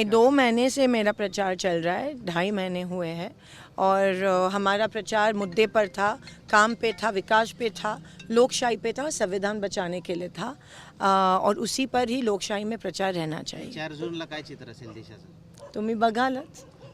नहीं दो महीने से मेरा प्रचार चल रहा है ढाई महीने हुए हैं। और हमारा प्रचार मुद्दे पर था काम पे था विकास पे था लोकशाही पे था संविधान बचाने के लिए था। आ, और उसी पर ही लोकशाही में प्रचार रहना चाहिए। तुम्हें बघालत काय चित्र असेल देशाचं। तुम्ही बघालच।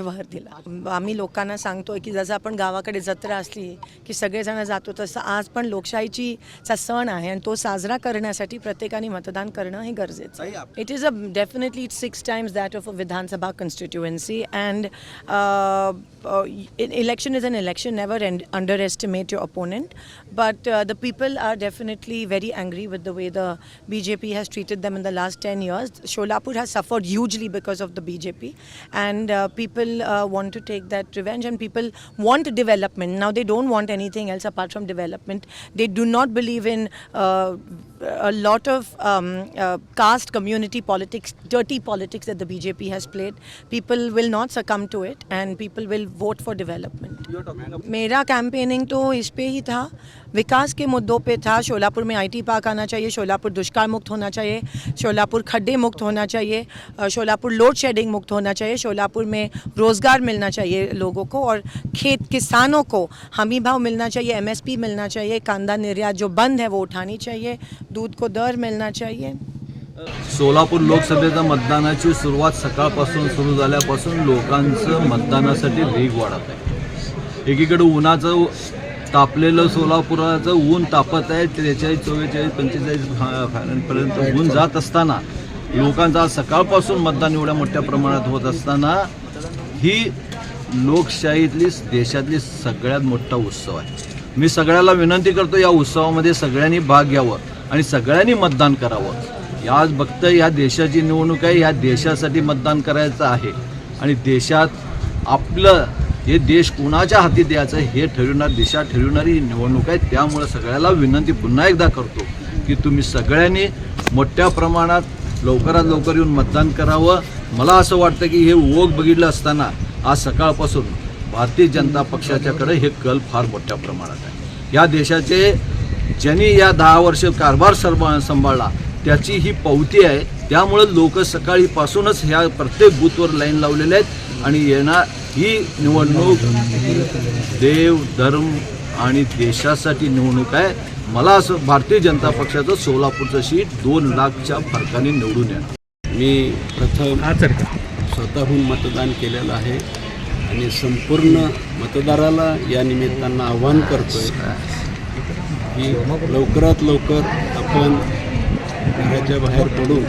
भर दिला. आम्ही लोकांना सांगतोय की जसं आपण गावाकडे जत्रा असली की सगळेजण जातो तसं आज पण लोकशाहीची चा सण आहे आणि तो साजरा करण्यासाठी प्रत्येकाने मतदान करणं हे गरजेचं आहे. It is a definitely it six times that of a Vidhan Sabha constituency and uh, election is an election. Never end, underestimate your opponent. But uh, the people are definitely very angry with the way the BJP has treated them in the last 10 years. Sholapur has suffered hugely because of the BJP. And uh, people uh, want to take that revenge and people want development. Now they don't want anything else apart from development. They do not believe in uh, a lot of um, uh, caste community politics, dirty politics that the BJP has played. People will not succumb to it, and people will vote for development. मेरा campaigning तो इस पे ही था विकास के मुद्दों पे था शोलापुर में IT park आना चाहिए शोलापुर दुष्काल मुक्त होना चाहिए शोलापुर खड्डे मुक्त होना चाहिए शोलापुर लोड शेडिंग मुक्त होना चाहिए शोलापुर में रोज़गार मिलना चाहिए लोगों को और खेत किसानों को हमी भाव मिलना चाहिए एमएसपी मिलना चाहिए कांदा निर्यात जो बंद है वो उठानी चाहिए दूध को दर मिलना चाहिए। सोलापूर लोकसभेच्या मतदानाची सुरुवात सकाळपासून सुरू झाल्यापासून लोकांचं मतदानासाठी वेग वाढत आहे. एकीकडे उन्हाचं तापलेलं सोलापुराचं ऊन तापत आहे त्रेचाळीस चव्वेचाळीस पंचेचाळीस पर्यंत ऊन जात असताना लोकांचं आज सकाळपासून मतदान एवढ्या मोठ्या प्रमाणात होत असताना ही लोकशाहीतली देशातली सगळ्यात मोठा उत्सव आहे. मी सगळ्याला विनंती करतो या उत्सवामध्ये सगळ्यांनी भाग घ्यावं. आणि सगळ्यांनी मतदान करावं. या आज फक्त या देशाची निवडणूक आहे ह्या देशासाठी मतदान करायचं आहे. आणि देशात आपलं हे देश कुणाच्या हाती द्यायचं हे ठरवणार दिशा ठरवणारी ही निवडणूक आहे. त्यामुळे सगळ्याला विनंती पुन्हा एकदा करतो की तुम्ही सगळ्यांनी मोठ्या प्रमाणात लवकरात लवकर येऊन मतदान करावं. मला असं वाटतं की हे ओघ बघितलं असताना आज सकाळपासून भारतीय जनता पक्षाच्याकडे हे कल फार मोठ्या प्रमाणात आहे. या देशाचे ज्यांनी या दहा वर्ष कारभार सर्व सांभाळला त्याची ही पावती आहे. त्यामुळं लोक सकाळीपासूनच ह्या प्रत्येक बूथवर लाईन लावलेले आहेत आणि येणार ही निवडणूक देव धर्म आणि देशासाठी निवडणूक आहे. मला असं भारतीय जनता पक्षाचं सोलापूरचं सीट दोन लाखच्या फरकाने निवडून येणार. मी प्रथम स्वतःहून मतदान केलेलं आहे आणि संपूर्ण मतदाराला या निमित्तानं आव्हान करतोय. की लवकरात लवकर आपण घराच्या बाहेर पडून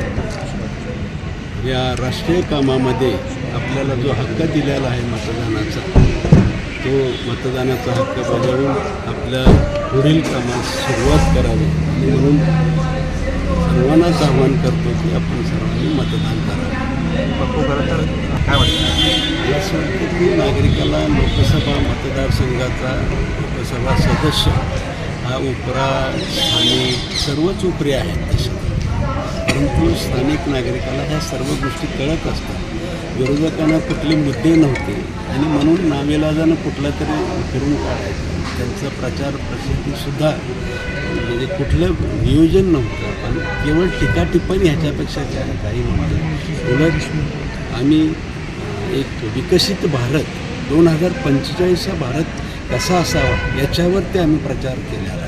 या राष्ट्रीय कामामध्ये आपल्याला जो हक्क दिलेला आहे मतदानाचा तो मतदानाचा हक्क बजावून आपल्या पुढील कामास सुरुवात करावी. आणि म्हणून सर्वांनाच आव्हान करतो की आपण सर्वांनी मतदान करावं. मला असं वाटतं की नागरिकाला लोकसभा मतदारसंघाचा लोकसभा सदस्य हा उपरा स्थानिक सर्वच उपरे आहेत देशात परंतु स्थानिक नागरिकाला ह्या सर्व गोष्टी कळत असतात. विरोधकांना कुठले मुद्दे नव्हते आणि म्हणून नावेलाजानं कुठला तरी फिरून काढायचं. त्यांचा प्रचार प्रसिद्धीसुद्धा म्हणजे कुठलं नियोजन नव्हतं पण केवळ टीकाटिप्पणी ह्याच्यापेक्षा काही नव्हतं उलट आम्ही एक विकसित भारत दोन हजार पंचेचाळीसचा भारत कसा असावा याच्यावर ते आम्ही प्रचार केला.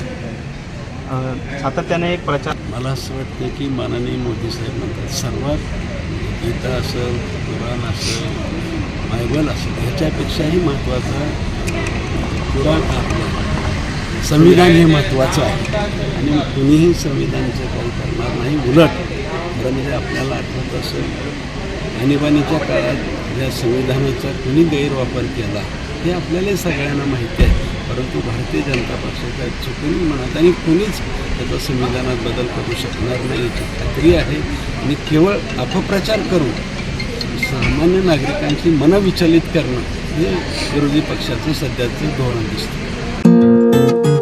सातत्याने एक प्रचार मला असं वाटतं की माननीय मोदी साहेब म्हणतात सर्वात गीता असेल कुराण असेल बायबल असेल ह्याच्यापेक्षाही महत्त्वाचा कुराण आपलं संविधान हे महत्त्वाचं आहे. आणि कुणीही संविधानचं काही करणार नाही उलट खरं म्हणजे आपल्याला आठवत असेल आणीबाणीच्या काळात या संविधानाचा कुणी गैरवापर केला हे आपल्याला सगळ्यांना माहिती आहे. परंतु भारतीय जनता पक्षाच्या चुकून म्हणत आणि कुणीच त्याचा संविधानात बदल करू शकणार नाही याची खात्री आहे. आणि केवळ अपप्रचार करून सामान्य नागरिकांची मनं विचलित करणं हे विरोधी पक्षाचं सध्याचं धोरण दिसतं.